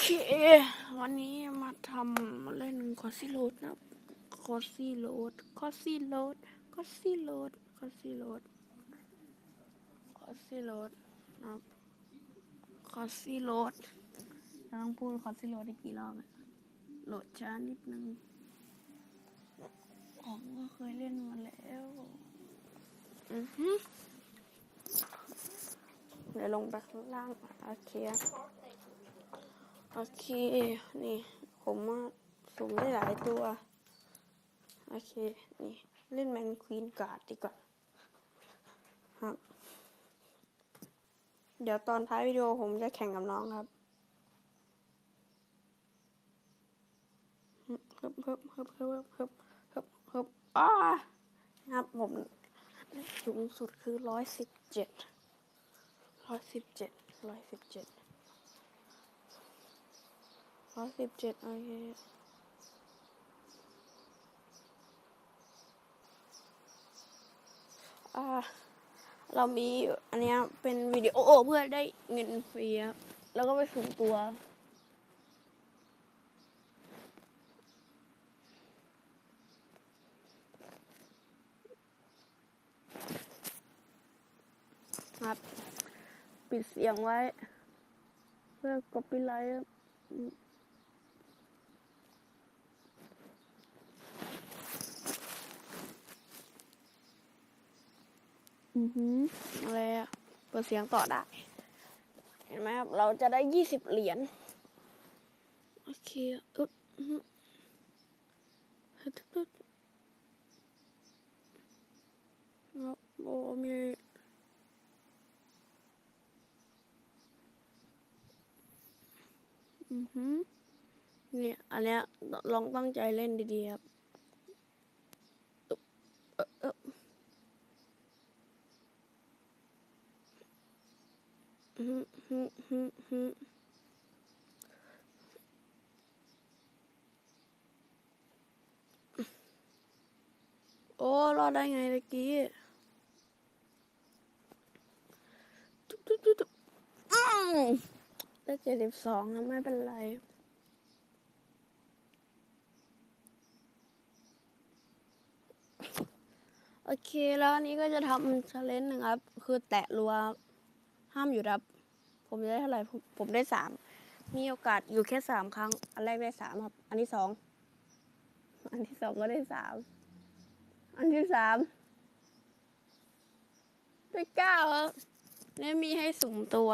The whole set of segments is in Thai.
เค วันนี้มาทำเล่นคอสซี่โรดนะคอสซี่โรดคอสซี่โรดคอสซี่โรดคอสซี่โรดคอสซี่โรดนะคอสซี่โรดต้องพูดคอสซี่โรดได้กี่รอบอะโหลดช้านิดนึงผมก็เคยเล่นมาแล้ว อือฮึเดี๋ยวลงไปข้างล่างโอเค โอเค นี่ ผมสุ่มได้หลายตัว โอเค นี่ เล่นแมนควีนการ์ดดีกว่า ครับ เดี๋ยวตอนท้ายวิดีโอผมจะแข่งกับน้องครับเฮึบฮึบฮึบฮึบฮึบฮึบฮึบอ้าครับผมสูงสุดคือร้อยสิบเจ็ดร้อยสิบเจ็ดร้อยสิบเจ็ด ร้อสิบเจ็ดโอเคอ่าเรามีอันนี้เป็นวิดีโอเพื่อได้เงินฟรีครับ แล้วก็ไปสุ่มตัว ครับ ปิดเสียงไว้ เพื่อ copyright ครับ อืมอือหืออะไรอะเปิดเสียงต่อได้ เห็นไหมครับ เราจะได้ยี่สิบเหรียญ โอเคอึ๊บอื้อหือฮึดฮึดงบโอ้มีอือหือเนี่ย อันเนี้ยลองตั้งใจเล่นดีๆครับอึ๊บเอ๊ะเอ๊ะอือหือหือหือ โอ้ รอดได้ไงตะกี้ตุ๊บตุ๊บตุ๊บตุ๊บได้เจ็ดสิบสองนะไม่เป็นไรโอเค แล้วอันนี้ก็จะทำเชาเลนจ์หนึ่งครับ คือแตะรัว ห้ามหยุดครับ ผมได้เท่าไหร่ผมได้สามมีโอกาสอยู่แค่สามครั้ง อันแรกได้สามครับ อันที่สองอันที่สองก็ได้สามอันที่สามได้เก้าครับและมีให้สุ่มตัว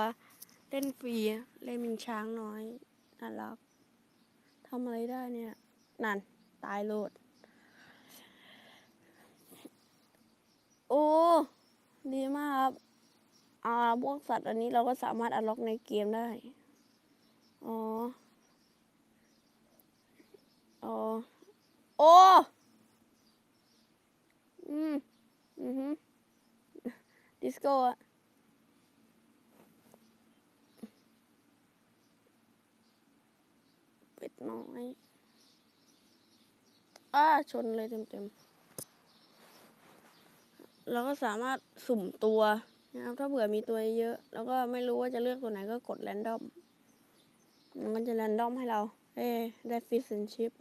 เล่นฟรีเล่นมินช้างน้อยน่ารักทำอะไรได้เนี่ย นั่น ตายโลด โอ้ ดีมากครับ อ่าพวกสัตว์อันนี้เราก็สามารถอัดล็อกในเกมได้ อ๋อ อ๋อ โอ้อืม อือฮึดิสโก้อะเป็ดน้อยอ้าชนเลยเต็มๆ เราก็สามารถสุ่มตัว นะครับถ้าเผื่อมีตัวเยอะแล้วก็ไม่รู้ว่าจะเลือกตัวไหนก็กดแรนดอมมันก็จะแรนดอมให้เรา เอ้ได้ฟิชแอนชิพ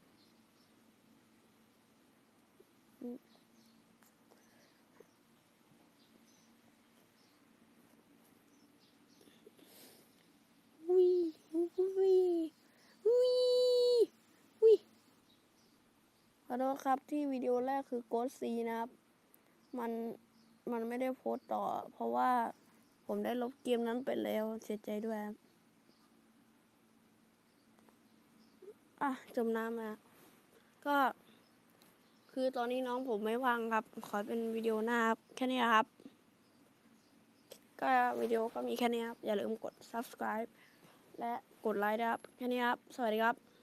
วิวิวิวิขอโทษครับที่วิดีโอแรกคือโกดซีนะครับ มัน มันไม่ได้โพสต์ต่อ เพราะว่าผมได้ลบเกมนั้นไปแล้วเสียใจด้วยครับอะจมน้ำมาก็คือตอนนี้น้องผมไม่ว่างครับ ขอเป็นวิดีโอหน้าครับ แค่นี้ครับ ก็วิดีโอก็มีแค่นี้ครับ อย่าลืมกด subscribe และกดไลค์นะครับ แค่นี้ครับ สวัสดีครับ